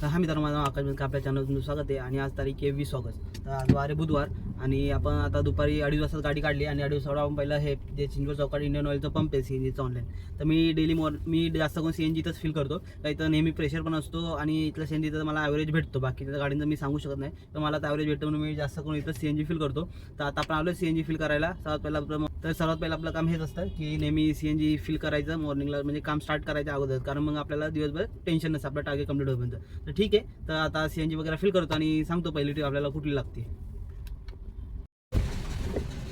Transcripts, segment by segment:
तर हा मित्रांनो माझा आकाश मित्र आपल्या चॅनल स्वागत आहे आणि आज तारीख आहे वीस ऑगस्ट. तर आज वारे बुधवार आणि आपण आता दुपारी अडीच वाजता गाडी काढली आणि अडीच वाजता आपण पहिलं हे जे चिंचवड चौकात इंडियन ऑइलचं पंप आहे सी एन जीचं ऑनलाईन तर मी डेली मॉर मी जास्त करून सी एन जीतच फील करतो. तर इथं नेहमी प्रेशर पण असतो आणि इथलं सी एन जीचं मला ॲव्हरेज भेटतो. बाकीच्या गाडींचं मी सांगू शकत नाही. तर मला तर ॲव्हरेज भेटतो म्हणून मी जास्त करून इथं सी एन जी फील करतो. तर आता आपण आलो सी एन जी फील करायला. सर्वात पहिला आपलं तर सर्वात पहिलं आपलं काम हेच असतं की नेहमी सी एन जी फील करायचं मॉर्निंगला म्हणजे काम स्टार्ट करायच्या अगोदर. कारण मग आपल्याला दिवसभर टेन्शन नसतं. आपलं टार्गेट कंप्लीट होईपर्यंत. तर ठीक आहे. तर आता सी एन जी वगैरे फिल करतो आणि सांगतो पहिली ट्रिप आपल्याला कुठली लागते.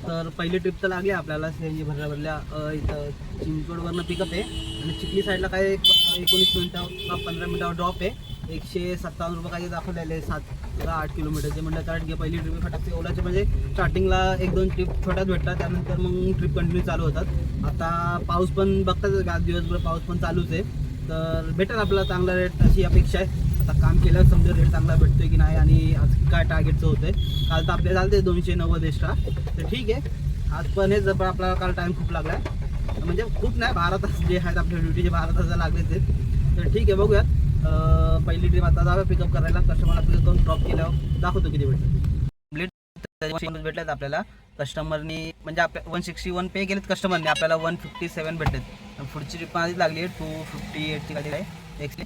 तर पहिली ट्रिप तर लागली आपल्याला सी एन जी भरल्या भरल्या इथं चिंचवडवरनं पिकअप आहे. आणि चिखली साईडला काय एकोणीस मिनटं पंधरा मिनटावर ड्रॉप आहे. एकशे सत्तावन्न रुपये काही दाखवलेले आहे सात का आठ किलोमीटरचे म्हटलं कारण घे पहिली ट्रिप फटाकते ओलाचे म्हणजे स्टार्टिंगला एक दोन ट्रिप छोट्याच भेटतात. त्यानंतर मग ट्रिप कंटिन्यू चालू होतात. आता पाऊस पण बघताच आज दिवसभर पाऊस पण चालूच आहे. तर भेटेल आपला चांगला रेट अशी अपेक्षा आहे. आता काम केल्यावर समजा रेट चांगला भेटतोय की नाही आणि आज काय टार्गेटचं होतंय. काल तर आपल्या झालं दोनशे नव्वद एक्स्ट्रा तर ठीक आहे. आज पण हे पण आपल्याला काल टाईम खूप लागला आहे म्हणजे खूप नाही बारा तास जे आहेत आपल्या ड्युटीचे बारा तास लागलेच आहेत तर ठीक आहे बघूयात. पहिली ट्रीप आता जाऊया पिकअप करायला. कस्टमरला पिकअप करून ड्रॉप केल्यावर दाखवतो किती भेटतं. भेटलेत आपल्याला. कस्टमरनी म्हणजे आपल्या वन सिक्स्टी वन पे केलेत कस्टमरने आपल्याला वन फिफ्टी सेवन भेटलेत. पुढची ट्रिप आधीच लागली आहे. टू फिफ्टी एटची गाडी आहे. नेक्स्ट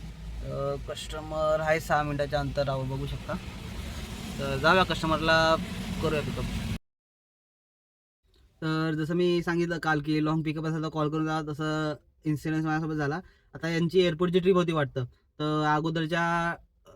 कस्टमर आहे सहा मिनटाच्या अंतरावर बघू शकता. तर जाऊया कस्टमरला करूया पिकअप तर जसं मी सांगितलं काल की लॉंग पिकअप असेल तर कॉल करून जा तसं इन्सिडन्स माझ्यासोबत झाला. आता यांची एअरपोर्टची ट्रिप होती वाटतं. तर अगोदरच्या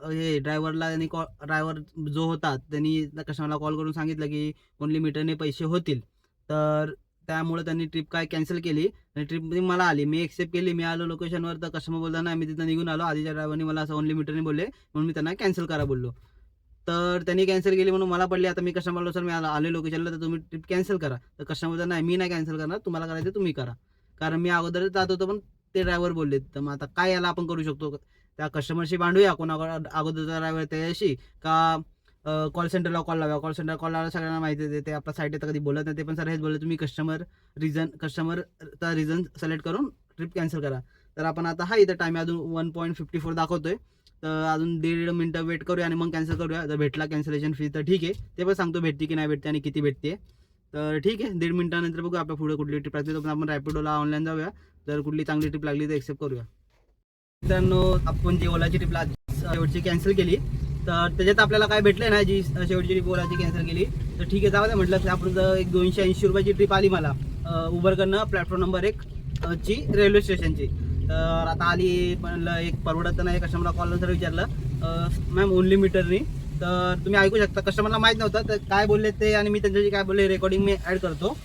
हे ड्रायव्हरला त्यांनी कॉ ड्रायव्हर जो होता त्यांनी कस्टमरला कॉल करून सांगितलं की ओनली मीटरने पैसे होतील. तर त्यामुळे त्यांनी ट्रिप काय कॅन्सल केली. आणि ट्रिप मला आली. मी एक्सेप्ट केली. मी आलो लोकेशनवर तर कस्टमर बोलताना नाही मी तिथं निघून आलो. आधीच्या ड्रायव्हरने मला असं ओनली मीटरने बोलले. म्हणून मी त्यांना कॅन्सल करा बोललो. तर त्यांनी कॅन्सल केली म्हणून मला पडली. आता मी कस्टमरला सर मी आलो आले लोकेशनला तर तुम्ही ट्रिप कॅन्सल करा. तर कस्टमर नाही मी नाही कॅन्सल करणार. तुम्हाला करायचं तुम्ही करा. कारण मी अगोदरच जात होतो पण ते ड्रायव्हर बोलले. तर मग आता काय याला आपण करू शकतो? त्या कस्टमरशी भांडूया. कोणा अगोदरचा ड्रायव्हर त्याच्याशी? का कॉल सेंटरला कॉल लावा. कॉल सेंटर कॉल लावायला सगळ्यांना माहिती देते. आपला आपल्या साईट येतं कधी बोलत नाही ते पण सर हेच बोलले तुम्ही कस्टमर रिझन कस्टमरचा रिझन सिलेक्ट करून ट्रिप कॅन्सल करा. तर आपण आता हा इथं टाईम अजून वन पॉईंट फिफ्टी फोर दाखवतोय. तर अजून दीड मिनटं वेट करूया आणि मग कॅन्सल करूया. जर भेटला कॅन्सलेशन फी तर ठीक आहे. ते पण सांगतो भेटते की नाही भेटते आणि किती भेटते तर ठीक आहे. दीड मिनटानंतर बघू आपल्या पुढे कुठली ट्रिप लागते. तर आपण रॅपिडोला ऑनलाईन जाऊया. जर कुठली चांगली ट्रिप लागली तर एक्सेप्ट करूया. मित्रांनो आपण जी ओलाची ट्रिप शेवटची कॅन्सल केली. तर त्याच्यात आपल्याला काय भेटलं ना जी शेवटची ट्रिप ओलाची कॅन्सल केली तर ठीक आहे जाऊ द्या म्हटलं आपण जर एक दोनशे ऐंशी रुपयाची ट्रिप आली मला उबरकडनं प्लॅटफॉर्म नंबर एक ची रेल्वे स्टेशनची तर आता आली म्हणलं एक परवडत नाही कस्टमरला कॉल नंतर विचारलं. मॅम ओनली मीटरनी तर तुम्ही ऐकू शकता. कस्टमरला माहीत नव्हतं तर काय बोलले ते आणि मी त्यांच्याशी काय बोलले रेकॉर्डिंग मी ॲड करतो.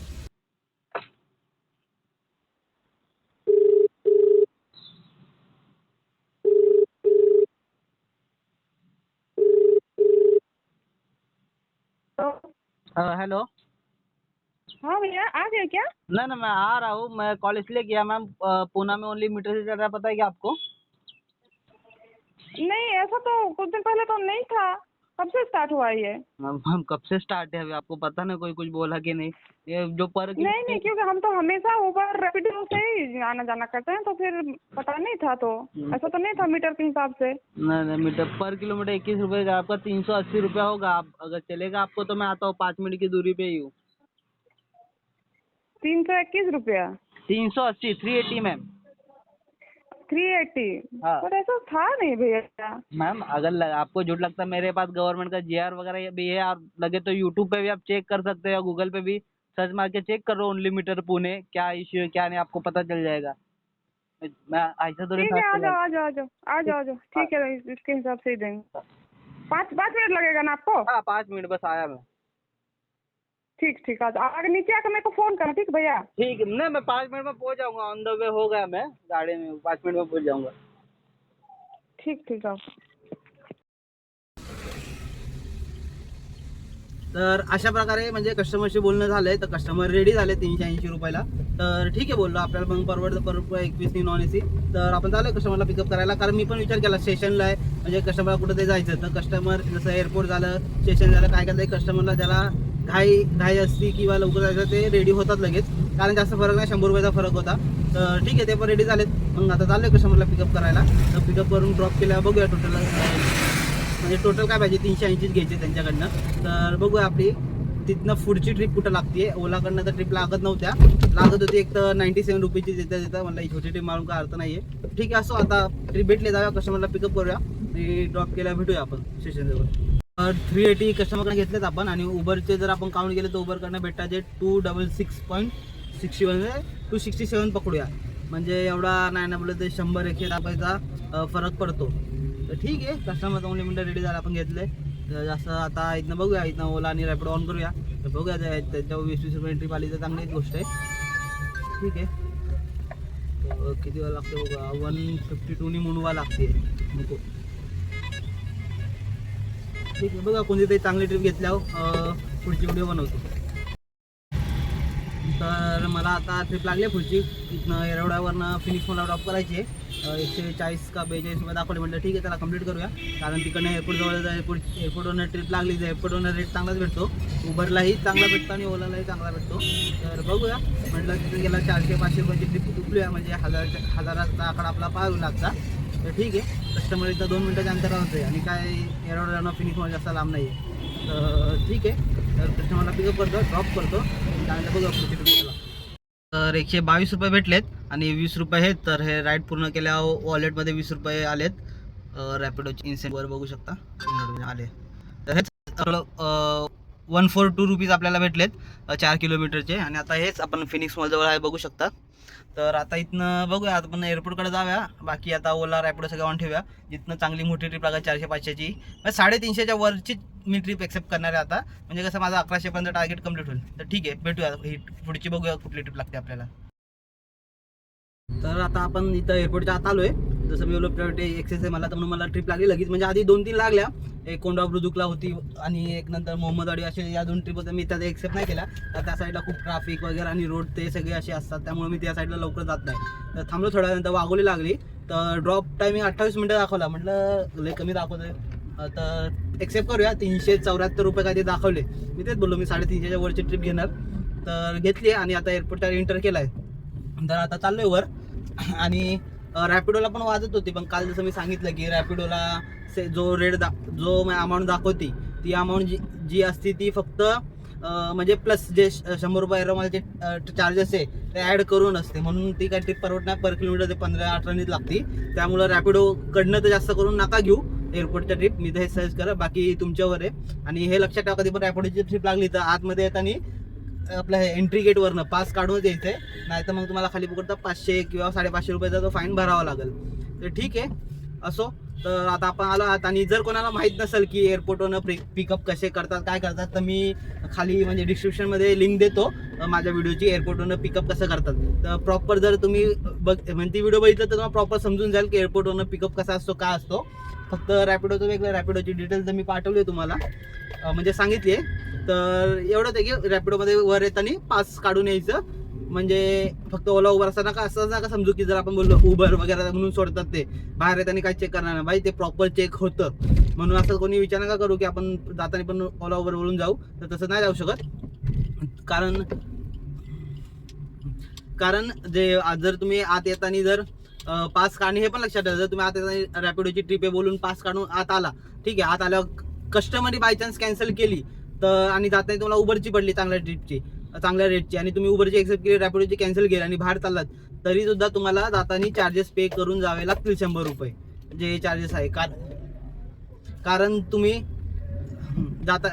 हेलो। हाँ भैया आ गया क्या? ना ना मैं आ रहा हूँ मैं कॉल इसलिए किया मैम पूना में ओनली मीटर से चल रहा है पता है क्या आपको? नहीं ऐसा तो कुछ दिन पहले तो नहीं था। कब से स्टार्ट हुआ ये? मैम मैम कब से स्टार्ट है? अभी आपको पता नहीं कोई कुछ बोला कि नहीं। ये जो पर नहीं नहीं क्योंकि हम तो हमेशा ऊबर रैपिडो से ही आना जाना करते हैं तो फिर पता नहीं था तो। ऐसा तो नहीं था मीटर के हिसाब से। नहीं नहीं मीटर पर किलोमीटर इक्कीस रुपए का आपका तीन सौ अस्सी रुपया होगा। आप अगर चलेगा आपको तो मैं आता हूँ पाँच मिनट की दूरी पे ही हूँ। तीन सौ इक्कीस रुपया? तीन सौ अस्सी three eighty ma'am. Three eighty हाँ। पर ऐसा था नहीं भैया। मैम अगर ल- आपको झूठ लगता है मेरे पास गवर्नमेंट का जी वगैरह भी है आप लगे तो यूट्यूब पे भी आप चेक कर सकते हो गूगल पे भी। सर्च मार के चेक करो ओनली मीटर पुणे क्या इश्यू है क्या नहीं आपको पता चल जाएगा। मैं ऐसा तो नहीं ठीक है आ जाओ आ जाओ आ जाओ आ जाओ आ जाओ। ठीक है। इसके हिसाब से ही देंगे। पाँच पाँच मिनट लगेगा ना आपको? हाँ पाँच मिनट बस आया मैं। ठीक ठीक आ जाओ। आगे नीचे आकर मेरे को फोन करना ठीक भैया? ठीक है नहीं मैं पाँच मिनट में पहुंच जाऊंगा। ऑन द वे हो गया मैं गाड़ी में पाँच मिनट में पहुंच जाऊंगा। ठीक ठीक आओ। तर अशा प्रकारे म्हणजे कस्टमरशी बोलणं झालंय तर कस्टमर रेडी झाले तीनशे ऐंशी रुपयाला. तर ठीक आहे बोललो आपल्याला मग परवडतं पर रुपये एकवीसनी नॉन एसी तर आपण चालू कस्टमरला पिकअप करायला. कारण मी पण विचार केला स्टेशनला आहे. म्हणजे कस्टमरला कुठं ते जायचं तर कस्टमर जसं एअरपोर्ट झालं स्टेशन झालं काय काय कस्टमरला ज्याला घाई घाई असती किंवा लवकर जायचं ते रेडी होतात लगेच. कारण जास्त फरक नाही शंभर रुपयाचा फरक होता. तर ठीक आहे ते पण रेडी झालेत. मग आता चालू आहे कस्टमरला पिकअप करायला. तर पिकअप करून ड्रॉप केल्यावर बघूया टोटल म्हणजे टोटल काय पाहिजे? तीनशे ऐंशीच घ्यायचे त्यांच्याकडनं. तर बघूया आपली. तिथनं पुढची ट्रिप कुठं लागते ओलाकडनं तर ट्रिप लागत नव्हत्या. लागत होती एक तर नाईन्टी सेवन रुपीची देता देता. मला ही छोटी ट्रिप मारून काय अर्थ नाही आहे ठीक आहे असो आता. ट्रिप भेटले जाऊया कस्टमरला पिकअप करूया. आणि ड्रॉप केल्या भेटूया आपण स्टेशनजवळ थ्री एटी कस्टमरकडे घेतलेत आपण. आणि उबरचे जर आपण काउंट केले तर उबरकडनं भेटायचे two double six point sixty one two sixty seven पकडूया. म्हणजे एवढा नाही ना बोललं ते शंभर एकशे रुपयाचा फरक पडतो. तर ठीक आहे कस्टमर ओनली मिनटं रेडी झाला आपण घेतले. तर जास्त आता इथनं बघूया इथनं ओला आणि रॅपिड ऑन करूया. तर बघूया त्याच्यावर वीस वीस रुपये ट्रिप आली तर चांगली एक गोष्ट आहे. ठीक आहे. किती वेळा लागते बघा? वन फिफ्टी टूनी मुनवा लागते. नको. ठीक आहे. बघा कोणतीतरी चांगली ट्रिप घेतल्यावर पुढची व्हिडिओ बनवतो. तर मला आता ट्रिप लागली आहे पुढची. इथनं एरवड्यावरनं फिनिक्स मला ड्रॉप करायची आहे. एकशे चाळीस का बेचाळीस रुपये दाखवले म्हटलं. ठीक आहे त्याला कंप्लीट करूया. कारण तिकडनं एअरपोर्ट जवळ एअरपोर्ट एअरपोर्टवरनं ट्रिप लागली. तर एअरपोर्टवरनं रेट चांगलाच भेटतो. उबरलाही चांगला भेटतो आणि ओलालाही चांगला भेटतो. तर बघूया. म्हटलं तिथे गेला चारशे पाचशे रुपयाची ट्रिप तुटूया म्हणजे हजाराच्या हजाराचा आकडा आपला पार लागता तर ठीक आहे. कस्टमर इथं दोन मिनटाच्या अंतरावर आहे आणि काय एअरपोर्टवरनं फिनिक्समध्ये जास्त लांब नाही आहे तर ठीक आहे. तर कस्टमरला पिकअप करतो ड्रॉप करतो. त्यानंतर बघू आपण तर एकशे बावीस रुपये भेटलेत. आणि वीस रुपये आहेत. तर हे राईड पूर्ण केल्यावर वॉलेटमध्ये वीस रुपये आलेत. रॅपिडोचे इन्सेंटवर बघू शकता. आले. तर हेच वन फोर टू रुपीज आपल्याला भेटलेत. चार किलोमीटरचे आणि आता हेच आपण फिनिक्स मॉलजवळ आहे बघू शकता. तर आता इथनं बघूया आता आपण एअरपोर्टकडे जाऊया. बाकी आता ओला रॅपिडो सगळं ऑन ठेवूया. जिथनं चांगली मोठी ट्रिप लागेल चारशे पाचशेची म्हणजे साडेतीनशेच्या वरची मी ट्रिप एक्सेप्ट करणार आहे आता. म्हणजे कसं माझं अकराशेपर्यंत टार्गेट कंप्लीट होईल. तर ठीक आहे भेटूया. ही पुढची बघूया कुठली ट्रिप लागते आपल्याला. तर आता आपण इथं एअरपोर्टच्या आत आलो आहे जसं मी बोललो प्रायोरिटी एक्सेस आहे मला तर म्हणून मला ट्रिप लागली लगेच. म्हणजे आधी दोन तीन लागल्या. एक कोंडा ब्रुदुकला होती आणि एक नंतर मोहम्मद अडी असे या दोन ट्रिप होत्या मी त्याचा एक्सेप्ट नाही केला. तर त्या साईडला खूप ट्राफिक वगैरे आणि रोड ते सगळे असे असतात. त्यामुळे मी त्या साईडला लवकर जात नाही. तर थांबलो थोड्या नंतर वागोली लागली. तर ड्रॉप टायमिंग अठ्ठावीस मिनटं दाखवला. म्हटलं लय कमी दाखवतोय. तर एक्सेप्ट करूया. तीनशे चौऱ्याहत्तर रुपये काय ते दाखवले. मी तेच बोललो मी साडेतीनशेच्या वरची ट्रिप घेणार. तर घेतली आणि आता एअरपोर्टवर एंटर आहे तर आता चाललो आहे वर. आणि रॅपिडोला पण वाजत होती. पण काल जसं मी सांगितलं की रॅपिडोला से जो रेट दा जो अमाऊंट दाखवती ती अमाऊंट जी जी असती ती फक्त म्हणजे प्लस जे श- शंभर रुपये मला जे चार्जेस आहे ते ॲड करून असते. म्हणून ती काय ट्रिप परवडणार पर किलोमीटर ते पंधरा अठरानीच लागती. त्यामुळं रॅपिडो कडनं तर जास्त करून नका घेऊ. एअरपोर्टच्या ट्रिप मी तर हे सजेस्ट करा. बाकी तुमच्यावर आहे. आणि हे लक्षात ठेवा कधी पण रॅपिडोची ट्रिप लागली तर आतमध्ये येताना आपल्या एंट्री गेटवरनं पास काढून द्यायचंय नाही तर मग तुम्हाला खाली पकडता पाचशे किंवा साडेपाचशे रुपयाचा तो फाईन भरावा लागेल. तर ठीक आहे. असो. तर आता आपण आलो आहात आणि जर कोणाला माहीत नसेल की एअरपोर्टवरनं पिकअप कसे करतात काय करतात तर मी खाली म्हणजे डिस्क्रिप्शनमध्ये लिंक देतो माझ्या व्हिडिओची एअरपोर्टवरनं पिकअप कसं करतात. तर प्रॉपर जर तुम्ही बघ म्हणजे ती व्हिडिओ बघितलं तर तुम्हाला प्रॉपर समजून जाईल की एअरपोर्टवरनं पिकअप कसा असतो का असतो. फक्त रॅपिडोचं वेगळं रॅपिडोची डिटेल्स तर मी पाठवली आहे तुम्हाला. म्हणजे सांगितली आहे. तर एवढंच आहे की रॅपिडोमध्ये वर येताना पास काढून यायचं. म्हणजे फक्त ओला उबर असताना का असं नका समजू की जर आपण बोललो उबर वगैरे म्हणून सोडतात ते. बाहेर येताना काय चेक करणार नाही. भाई ते प्रॉपर चेक होतं. म्हणून असं कोणी विचार नका करू की आपण जाताना पण ओला उबर बोलून जाऊ. तर तसं नाही जाऊ शकत. कारण कारण जे जर तुम्ही आत येताना जर पास काढणे हे पण लक्षात ठेवा. जर तुम्ही आत येताना रॅपिडोची ट्रिप आहे बोलून पास काढून आत आला. ठीक आहे आत आल्यावर कस्टमरी बाय चान्स कॅन्सल केली. तर आणि जाताना तुम्हाला उबरची पडली चांगल्या ट्रिपची चांगल्या रेटची आणि तुम्ही उबरची एक्सेप्ट केली रॅपिडोची कॅन्सल केली आणि बाहेर चाललात तरी सुद्धा तुम्हाला जाताना चार्जेस पे करून जावे लागतील शंभर रुपये. जे चार्जेस आहे. कार कारण तुम्ही जाता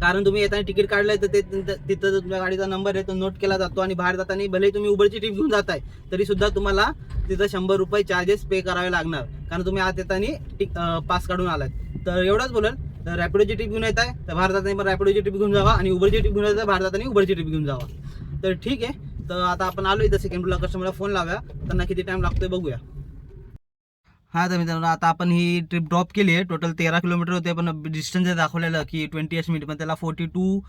कारण तुम्ही येताना तिकीट काढलंय तर ते तिथं जो तुमच्या गाडीचा नंबर आहे तो नोट केला जातो आणि बाहेर जाताना भले तुम्ही उबरची ट्रिप घेऊन जाताय तरी सुद्धा तुम्हाला तिथं शंभर रुपये चार्जेस पे करावे लागणार. कारण तुम्ही आत येताना पास काढून आलात. तर एवढंच बोलाल. तर रॅपिडोची ट्रिप घेऊन येत आहे तर भारताने पण रॅपिडोची ट्रिप घेऊन जावा आणि उबरची ट्रिप घेऊन येत आहे जाताना उबरची ट्रिप घेऊन जावा. तर ठीक आहे. तर आता आपण आलो इथं सेकंड फ्लोअर कस्टमरला फोन लावूया. त्यांना किती टाइम लागतोय बघूया. हा तर मित्रांनो आता आपण ही ट्रिप ड्रॉप केली आहे. टोटल तेरा किलोमीटर होते पण डिस्टन्स दाखवलेलं की ट्वेंटी एस मिनिट पण त्याला forty two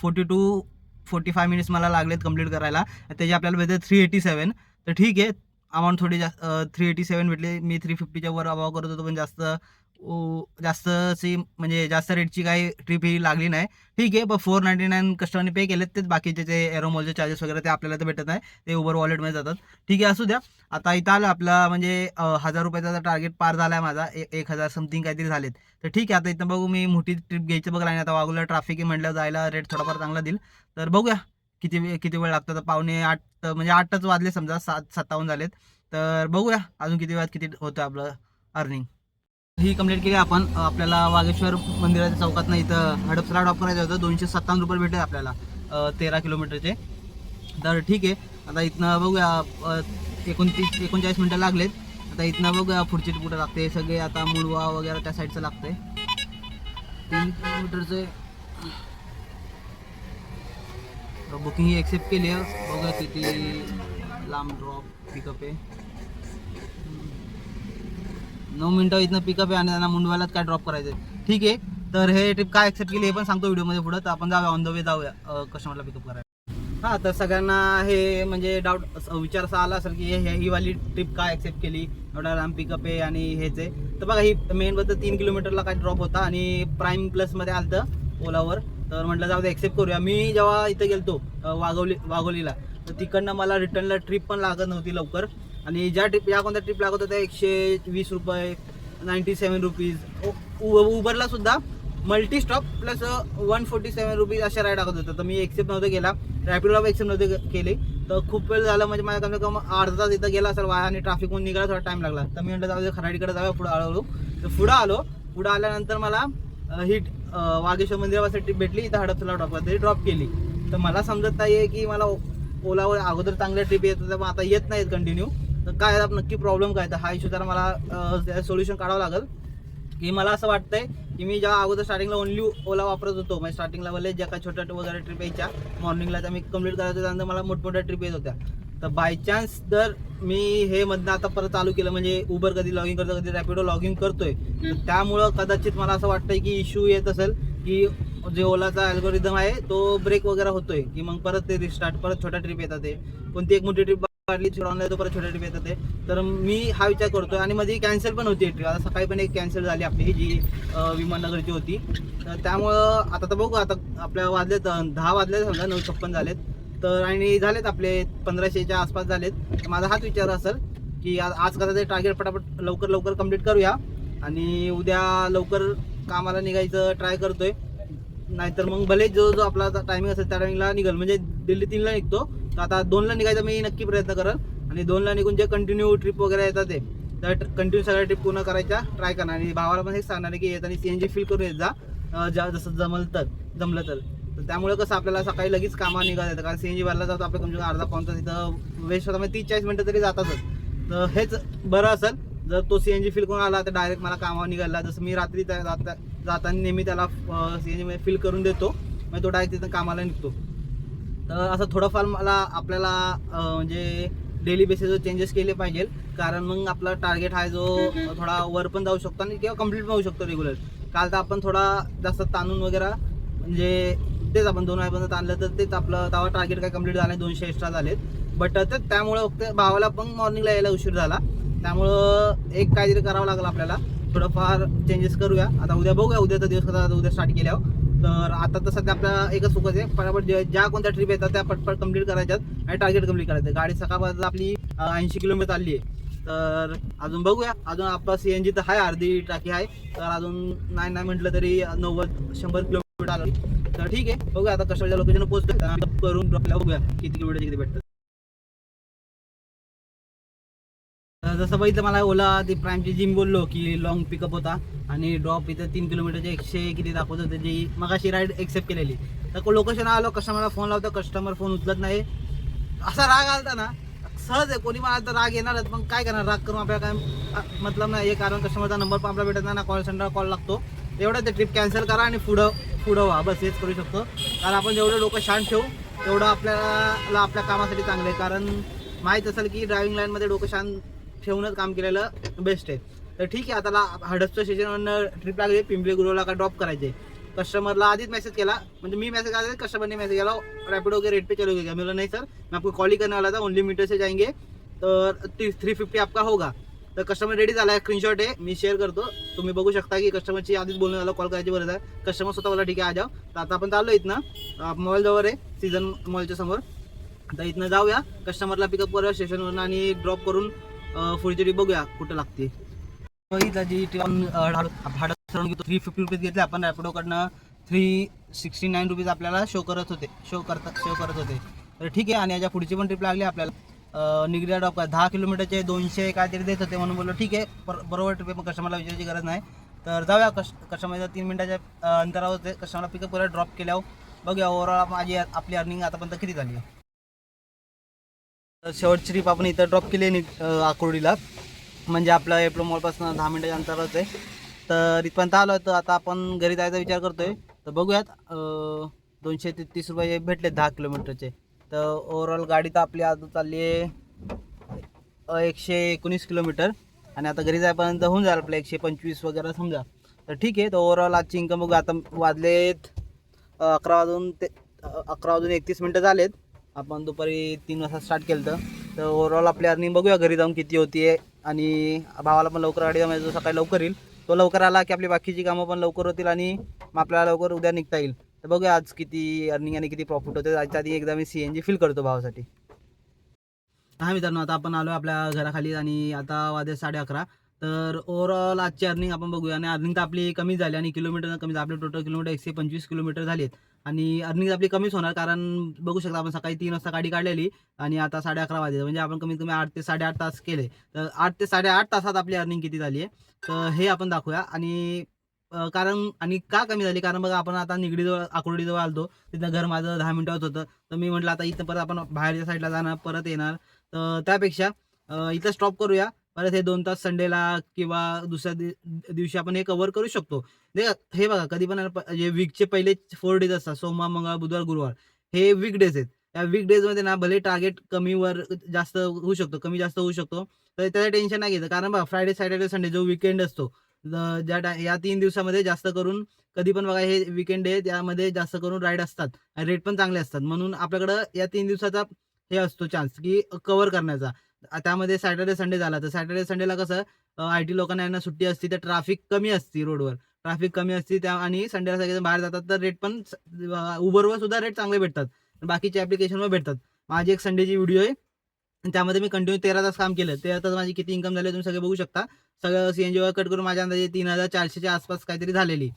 forty two forty five minutes मला लागलेत कंप्लीट करायला. त्याचे आपल्याला भेटते थ्री एटी सेवन तर ठीक आहे. अमाऊंट थोडी जास्त थ्री एटी सेवन भेटली. मी थ्री फिफ्टीच्या वर अभाव करत होतो पण जास्त जास्त सी म्हणजे जास्त रेटची काही ट्रिप ही लागली नाही. ठीक आहे पण फोर नाईन्टी नाईन कस्टमरने पे केलेत तेच बाकीचे जे एरोमॉलचे चार्जेस वगैरे ते आपल्याला तर भेटत नाही. ते उबर वॉलेटमध्ये जातात. ठीक आहे असू द्या. आता इथं आलं आपला म्हणजे हजार रुपयाचा टार्गेट पार झाला आहे माझा एक हजार समथिंग काहीतरी झालेत. तर ठीक आहे आता इथं बघू मी मोठी ट्रिप घ्यायची बघ आणि आता वागूला ट्रॅफिक म्हटलं जायला रेट थोडाफार चांगला देईल. तर बघूया. किती वे किती वेळ लागतो? तर पावणे आठ म्हणजे आठच वाजले समजा सात सत्तावन्न झालेत. तर बघूया अजून किती वेळात किती होतं आपलं अर्निंग ही कंप्लीट केली आपण. आपल्याला वागेश्वर मंदिराच्या चौकात नाही इथं हडपसरा ड्रॉप करायचं होतं. दोनशे सत्तावन्न रुपये भेटले आपल्याला तेरा किलोमीटरचे तर ठीक आहे. आता इथनं बघूया एकोणतीस एकोणचाळीस मिनटं लागलेत. आता इथनं बघूया पुढची कुठं लागते. सगळे आता मुळवा वगैरे त्या साईडचं लागते तीन किलोमीटरचे बुकिंग ही एक्सेप्ट केली आहे. बघा किती लांब ड्रॉप पिकअप आहे. नऊ मिनटं इथनं पिकअप आहे आणि त्यांना मुंडवायलाच काय ड्रॉप करायचं आहे. ठीक आहे तर हे ट्रिप काय एक्सेप्ट केली हे पण सांगतो व्हिडिओमध्ये पुढं. तर आपण जाऊया ऑन द वे जाऊया कस्टमरला पिकअप करायला. हां तर सगळ्यांना हे म्हणजे डाऊट विचार असा आला असेल की हे ही वाली ट्रिप का ॲक्सेप्ट केली? एवढा लांब पिकअप आहे आणि हेच आहे. तर बघा ही मेन बद्दल तीन किलोमीटरला काय ड्रॉप होता आणि प्राईम प्लसमध्ये आलं तर ओलावर. तर म्हटलं जाऊ दे एक्सेप्ट करूया. मी जेव्हा इथं गेलतो अं, वाघोली वाघोलीला तर तिकडनं मला रिटर्नला ट्रिप पण लागत नव्हती लवकर. आणि ज्या ट्रिप या कोणत्या ट्रिप लागत होत्या एकशे वीस रुपये नाईन्टी सेवन रुपीज उबरला सुद्धा multi stop plus one forty seven rupees अशा राईड टाकत होतं तर मी एक्सेप्ट नव्हतं केला. रॅपिडोला एक्सेप्ट नव्हते केले. तर खूप वेळ झाला म्हणजे माझ्या कमी कम अर्धा तास इथं गेला असेल वाया आणि ट्रॅफिक निघाला थोडा टाईम लागला. तर मी म्हटलं जाऊ दे खराडीकडे जाऊया पुढं हळूहळू तर पुढं आलो. पुढं आल्यानंतर मला अं, ही वागेश्वर मंदिरापासून भेटली इथं हडपसला ड्रॉप तरी ड्रॉप केली. तर मला समजत नाही आहे की मला ओ- ओलावर अगोदर चांगल्या ट्रिप येत होत्या पण आता येत नाहीत कंटिन्यू तर काय नक्की प्रॉब्लेम काय? तर हा इश्यू जरा मला सोल्युशन काढावं लागेल. की मला असं वाटतंय की मी जेव्हा अगोदर स्टार्टिंगला ओनली ओला वापरत होतो म्हणजे स्टार्टिंगला वले ज्या काही छोट्या वगैरे ट्रिप यायच्या मॉर्निंगला त्या मी कंप्लीट करायचो त्यानंतर मला मोठमोठ्या ट्रिप येत होत्या. तर बाय चान्स जर मी हे मधनं आता परत चालू केलं म्हणजे उबर कधी लॉगिंग करतो कधी रॅपिडो लॉगिंग करतोय तर त्यामुळं कदाचित मला असं वाटतंय की इश्यू येत असेल की जे ओलाचा अल्गोरिदम आहे तो ब्रेक वगैरे होतोय की मग परत ते रिस्टार्ट परत छोट्या ट्रिप येतात ते. कोणती एक मोठी ट्रिप काढली ऑनलाईन तो परत छोट्या ट्रिप येतात ते. तर मी हा विचार करतोय आणि मध्ये कॅन्सल पण होती ट्रिप आता सकाळी पण एक कॅन्सल झाली आपली जी विमाननगरची होती. तर त्यामुळं आता तर बघू आता आपल्या वाजलेत अं, दहा वाजले समजा नऊ छप्पन झालेत. तर आणि झालेत आपले पंधराशेच्या आसपास झालेत. तर माझा हाच विचार असेल की आज आज कसं ते टार्गेट पटापट लवकर लवकर कंप्लीट करूया आणि उद्या लवकर कामाला निघायचं ट्राय करतोय. नाहीतर मग भले जो जो आपला टायमिंग असेल त्या टायमिंगला निघेल. म्हणजे दिल्ली तीनला निघतो. तर आता दोनला निघायचा मी नक्की प्रयत्न करेल. आणि दोनला निघून जे कंटिन्यू ट्रिप वगैरे येतात ते तर कंटिन्यू सगळ्या ट्रिप पूर्ण करायच्या ट्राय करणार. आणि भावाला पण हेच सांगणार की येताना सी एन जी फील करून येत जा जसं जमल तर जमलं तर. तर त्यामुळे कसं आपल्याला सकाळी लगेच कामा निघायला येतं. कारण सी एन जी भरला जातो आपल्या कमी अर्धा पाऊन तास इथं वेस्ट होता म्हणजे तीस चाळीस मिनटं तरी जातातच. तर हेच बरं असेल. जर तो सी एन जी फिल करून आला तर डायरेक्ट मला कामावर निघाला जसं मी रात्री त्या- जाता जाताना नेहमी त्याला सी एन फिल करून देतो. मग तो डायरेक्ट तिथं कामाला निघतो. तर असं थोडंफार मला आपल्याला म्हणजे डेली बेसिसवर चेंजेस केले पाहिजे. कारण मग आपला टार्गेट हा जो थोडा वर पण जाऊ शकतो आणि किंवा कंप्लीट पण होऊ शकतो रेग्युलर काल तर आपण थोडा जास्त ताणून वगैरे म्हणजे तेच आपण दोन वाजेपर्यंत आणलं तर तेच आपलं तेव्हा टार्गेट काय कंप्लीट झालं दोनशे एक्स्ट्रा झालेत. बट ते त्यामुळं फक्त भावाला पण मॉर्निंगला यायला उशीर झाला. त्यामुळं एक काहीतरी करावं लागलं आपल्याला. थोडंफार चेंजेस करूया. आता उद्या बघूया उद्याचा दिवस कसा उद्या स्टार्ट केल्यावर. तर आता तर सध्या आपल्या एकच सुखच आहे. पटापट जे- ज्या कोणत्या ट्रिप येतात त्या पटपट कंप्लीट करायच्यात आणि टार्गेट कंप्लीट करायचं गाडी सकाळपर्यंत आपली ऐंशी किलोमीटर चालली आहे. तर अजून बघूया. अजून आपला सी एन जी तर आहे अर्धी टाकी आहे. तर अजून नाही नाही म्हटलं तरी नव्वद शंभर किलोमीटर आलं. तर ठीक आहे बघूया आता कशाच्या लोकेशन पोहोचतो करून आपल्या बघूया किती किलोमीटर किती भेटतात जसं बघितलं मला ओला ती प्राईमची जिम बोललो की लॉंग पिकअप होता. आणि ड्रॉप इथं तीन किलोमीटरचे एकशे किती दाखवत होते जी मगाशी राईड एक्सेप्ट केलेली. तर लोकेशन आलो कस्टमरला फोन लावतो कस्टमर फोन उचलत नाही. असा राग आलता ना. सहज आहे कोणी मला आता राग येणारच पण काय करणार? राग करून आपल्याला काय मतलब नाही. हे कारण कस्टमरचा नंबर पण आपला भेटत नाही ना कॉल सेंटर कॉल लागतो. एवढं ते ट्रिप कॅन्सल करा आणि पुढं पुढं व्हा बस हेच करू शकतो. कारण आपण जेवढं डोकं शांत ठेवू तेवढं आपल्याला आपल्या कामासाठी चांगलं आहे. कारण माहीत असेल की ड्रायव्हिंग लाईनमध्ये डोकं शांत ठेवूनच काम केलेलं बेस्ट आहे. तर ठीक आहे आता ला- हडपचं ट्रिप लागली पिंपरी गुरुला का ड्रॉप करायचे. कस्टमरला आधीच मेसेज केला. म्हणजे मी मेसेज आला कस्टमरने मेसेज केला रॅपिडो के रेट पे चालू क्या मी नहीं सर मैं आपको कॉल ही करने वाला था ओनली मीटर से जाएंगे. तर थ्री फिफ्टी आपका होगा. तर कस्टमर रेडी झाला आहे स्क्रीनशॉट आहे. मी शेअर करतो. तुम्ही बघू शकता की कस्टमरची आधीच बोलणं झालं कॉल करायची गरज आहे. कस्टमर स्वतः बोला ठीक आहे आ तर आता आपण चाललो इथनं. मोबाईल जवळ आहे सीझन मॉलच्या समोर. तर इथनं जाऊया. कस्टमरला पिकअप करूया स्टेशनवरून आणि ड्रॉप करून अं, पुढची ट्रिप बघूया कुठं लागते. जी भाडं घेतो थ्री फिफ्टी रुपीज घेतले आपण. रॅपिडोकडनं थ्री सिक्स्टी नाईन रुपीज आपल्याला शो करत होते. शो करता शो करत होते. तर ठीक आहे आणि याच्या पुढची पण ट्रिप लागली आपल्याला. निगडीला ड्रॉप दहा किलोमीटरचे दोनशे काहीतरी देत होते म्हणून बोललो ठीक आहे पर बरोबर ट्रिप आहे मग कस्टमरला विचारायची गरज नाही. तर जाऊया कश कस्टमरच्या तीन मिनिटाच्या अंतरावर होते कस्टमरला पिकअप करूया ड्रॉप केल्यावर बघूया. ओव्हरऑल माझी आपली अर्निंग आतापर्यंत किती झाली आहे. तर शेवटची ट्रीप आपण इथं ड्रॉप केली आहे नि- आकुर्डीला. म्हणजे आपलं एप्रो मॉलपासून दहा मिनिटाच्या अंतरावरच आहे. तर इथपर्यंत आलो तर आता आपण घरी जायचा विचार करतोय. तर बघूयात दोनशे ते तीस रुपये भेटले दहा किलोमीटरचे. तर ओव्हरऑल गाडी तर आपली आता चालली आहे एकशे एकोणीस किलोमीटर. आणि आता घरी जायपर्यंत होऊन जाईल आपलं एकशे पंचवीस वगैरे समजा. तर ठीक आहे तर ओव्हरऑल आजची इन्कम बघू आता वाजलेत अकरा वाजून ते अकरा वाजून एकतीस मिनटं झालेत. आपण दुपारी तीन वाजता स्टार्ट केलं तर तर ओव्हरऑल आपली अर्निंग बघूया घरी जाऊन किती होती आहे. आणि भावाला पण लवकर गाडी जमायचं जो सकाळी लवकर येईल. तो लवकर आला की आपली बाकीची कामं पण लवकर होतील आणि मग आपल्याला लवकर उद्या निघता येईल. तर बघूया आज किती अर्निंग आणि किती प्रॉफिट होते याच्या आधी एकदा मी सी एन जी फिल करतो भावासाठी. हा मित्रांनो आता आपण आलो आपल्या घराखाली आणि आता वाजे साडे अकरा. तर ओव्हरऑल आजची अर्निंग आपण बघूया. आणि अर्निंग तर आपली कमी झाली आणि किलोमीटर कमी आपले टोटल किलोमीटर एकशे पंचवीस किलोमीटर झाली आहेत आणि अर्निंग आपली कमीच होणार कारण बघू शकता आपण सकाळी तीन वाजता गाडी काढलेली आणि आता साडे अकरा वाजले. म्हणजे आपण कमीत कमी आठ ते साडेआठ तास केले. तर आठ ते साडेआठ तासात आपली अर्निंग किती झाली आहे? तर हे आपण दाखवूया. आणि कारण आणि का कमी झाली? कारण बघा आपण आता निगडीजवळ आकुर्डीजवळ आलतो. तिथं घर माझं दहा मिनिटात होतं. तर मी म्हटलं आता इथं परत आपण बाहेरच्या साईडला जाणार परत येणार. तर त्यापेक्षा इथं स्टॉप करूया. परत हे दोन तास संडेला किंवा दुसऱ्या दि- दिवशी आपण हे कव्हर करू शकतो. हे बघा कधी पण जे वीकचे पहिले फोर डेज असतात सोमवार मंगळवार बुधवार गुरुवार हे वीक डेज आहेत. त्या वीक डेजमध्ये ना भले टार्गेट कमीवर जास्त होऊ शकतो कमी जास्त होऊ शकतो तर त्याचं टेन्शन नाही घेतं कारण बघा फ्रायडे सॅटर्डे संडे जो विकेंड असतो ज्या टा- या तीन दिवसामध्ये जास्त करून कधी पण बघा हे विकेंड आहे त्यामध्ये जास्त करून राईड असतात आणि रेट पण चांगले असतात. म्हणून आपल्याकडं या तीन दिवसाचा हे असतो चान्स की कव्हर करण्याचा. त्यामध्ये सॅटर्डे संडे झाला तर सॅटर्डे संडेला कसं आय टी लोकांना यांना सुट्टी असती तर ट्रॅफिक कमी असते रोडवर ट्रॅफिक कमी असते त्या आणि संडेला सगळे बाहेर जातात तर रेट पण उबरवर सुद्धा रेट चांगले भेटतात. बाकीच्या ॲप्लिकेशनवर भेटतात. माझी एक संडेची व्हिडिओ आहे. त्यामध्ये मी कंटिन्यू तेरा तास काम केलं. तेरा तास माझी किती इन्कम झाली तुम्ही सगळे बघू शकता. सगळं सी एन कट करून माझ्या अंदाजे तीन हजार चारशेच्या आसपास काहीतरी झालेली.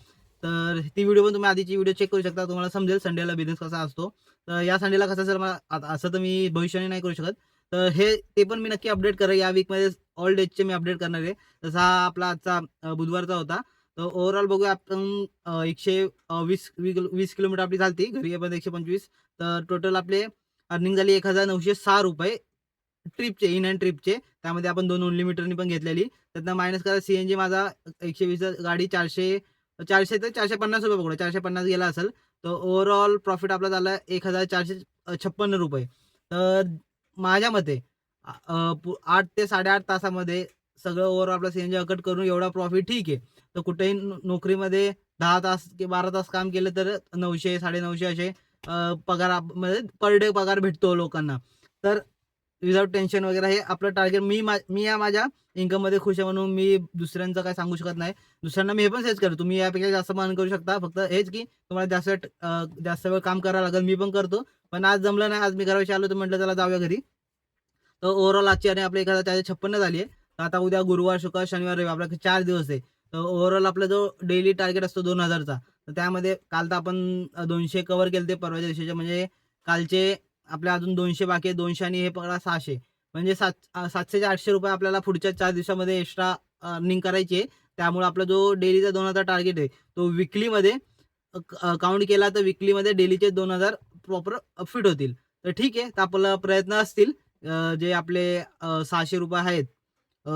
तर ती व्हिडिओ पण तुम्ही आधीची व्हिडिओ चेक करू शकता. तुम्हाला समजेल संडेला बिझनेस कसा असतो. तर या संडेला कसं सर मला आता- असं तर मी भविष्याने नाही करू शकत. तर हे ते पण मी नक्की अपडेट करेल. या वीकमध्ये ऑल डेजचे मी अपडेट करणार आहे. जसा हा आपला आजचा बुधवारचा होता. तर ओव्हरऑल बघूया आपण एकशे वीस वी- वीस किलोमीटर आपली झालती घरी आपण एकशे पंचवीस. तर टोटल आपले अर्निंग झाली एक हजार नऊशे सहा रुपये. ट्रिपचे इन अँड ट्रिपचे त्यामध्ये आपण दोन लिमिटरनी पण घेतलेली. त्यातनं मायनस करा सी एन जी माझा एकशे वीस गाडी चारशे चारशे ते चारशे पन्नास रुपये पकडू चारशे पन्नास गेला असेल तर ओव्हरऑल प्रॉफिट आपला झाला एक हजार चारशे छप्पन्न रुपये. तर माझ्या मते पु- आठ ते साडेआठ तासामध्ये सगळं ओव्हरऑल आपला सी एन जी अकट करून एवढा प्रॉफिट ठीक आहे. तर कुठेही नोकरीमध्ये दहा तास की बारा तास काम केलं तर नऊशे साडेनऊशे असे पगार आप- म्हणजे पर डे पगार भेटतो लोकांना. तर विदाउट टेन्शन वगैरे हे आपलं टार्गेट मी मा मी या माझ्या इन्कममध्ये खुश आहे म्हणून मी दुसऱ्यांचं काय सांगू शकत नाही. दुसऱ्यांना मी हे पण सेच करतो. तुम्ही यापेक्षा जास्त मान करू शकता. फक्त हेच की तुम्हाला जास्त जास्त वेळ काम करावं लागेल. मी पण करतो. पण आज जमलं नाही. आज मी घराविषयी आलो तर म्हटलं चला जाऊया घरी. तर ओव्हरऑल आजची आणि आपल्या एखादा त्याच्या छप्पन्न झाली आहे. तर आता उद्या गुरुवार शुक्रवार शनिवार रविवार आपला चार दिवस आहे. तर ओव्हरऑल आपला जो डेली टार्गेट असतो दोन हजारचा तर त्यामध्ये काल तर आपण दोनशे कव्हर केले ते परवाच्या दिवशीचे म्हणजे कालचे आपल्या अजून दोनशे बाकी आहे. दोनशे आणि हे पकडा सहाशे. म्हणजे सात सातशे ते आठशे रुपये आपल्याला पुढच्या चार दिवसामध्ये एक्स्ट्रा अर्निंग करायची आहे. त्यामुळे आपला जो डेलीचा दोन हजार टार्गेट आहे तो विकलीमध्ये काउंट केला तर विकलीमध्ये डेलीचे दोन हजार प्रॉपर फिट होतील. तर ठीक आहे. तर आपला प्रयत्न असतील जे आपले सहाशे रुपये आहेत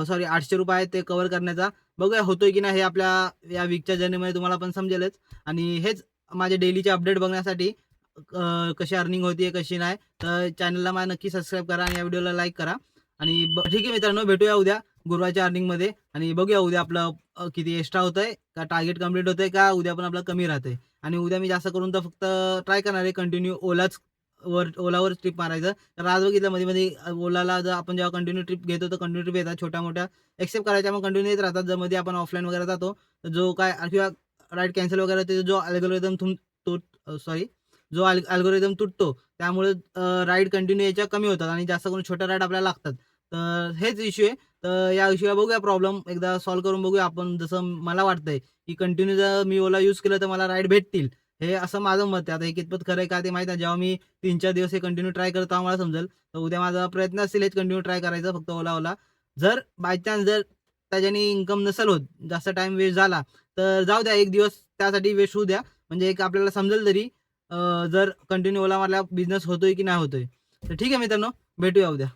सॉरी आठशे रुपये आहेत ते कवर करण्याचा. बघूया होतोय की नाही हे आपल्या या वीकच्या जर्नीमध्ये तुम्हाला पण समजेलच. आणि हेच माझे डेलीचे अपडेट बघण्यासाठी कशी अर्निंग होती कशी नाही तर चॅनलला मला नक्की सबस्क्राईब करा आणि या व्हिडिओला लाईक करा. आणि ठीक आहे मित्रांनो भेटूया उद्या गुरुवारच्या अर्निंगमध्ये आणि बघूया उद्या आपलं किती एक्स्ट्रा होतंय का टार्गेट कंप्लीट होतंय का उद्या पण आपलं कमी राहतंय. आणि उद्या मी जास्त करून तर फक्त ट्राय करणार आहे कंटिन्यू ओलाच वर ओलावर ट्रिप मारायचं. तर आज बघितलं मध्ये मध्ये ओलाला जर आपण जेव्हा कंटिन्यू ट्रिप घेतो तर कंटिन्यू ट्रिप येतात छोट्या मोठ्या. एक्सेप्ट करायच्या मग कंटिन्यू येत राहतात. जर मध्ये आपण ऑफलाईन वगैरे जातो जो काय किंवा राईड कॅन्सल वगैरे जो अल्गोरिदम तुम तो सॉरी जो अल्गोरिदम तुटतो त्यामुळे राईड कंटिन्यू याच्या कमी होतात आणि जास्त करून छोट्या राईड आपल्याला लागतात. तर हेच इश्यू आहे. तर या इश्यूला बघूया प्रॉब्लेम एकदा सॉल्व्ह करून बघूया आपण. जसं मला वाटतंय की कंटिन्यू जर मी ओला यूज केलं तर मला राईड भेटतील. हे असं माझं मत आहे. आता हे कितपत खरं आहे का ते माहीत आहे जेव्हा मी तीन चार दिवस हे कंटिन्यू ट्राय करतो आम्हाला मला समजेल. तर उद्या माझा प्रयत्न असेल हेच कंटिन्यू ट्राय करायचा फक्त ओला ओला. जर बाय चान्स जर त्याच्याने इन्कम नसेल होत जास्त टाइम वेस्ट झाला तर जाऊ द्या. एक दिवस त्यासाठी वेस्ट होऊ द्या. म्हणजे एक आपल्याला समजेल तरी जर कंटिन्यू ओला मारल्या बिझनेस होतोय की नाही होतोय? तर ठीक आहे मित्रांनो भेटूया उद्या.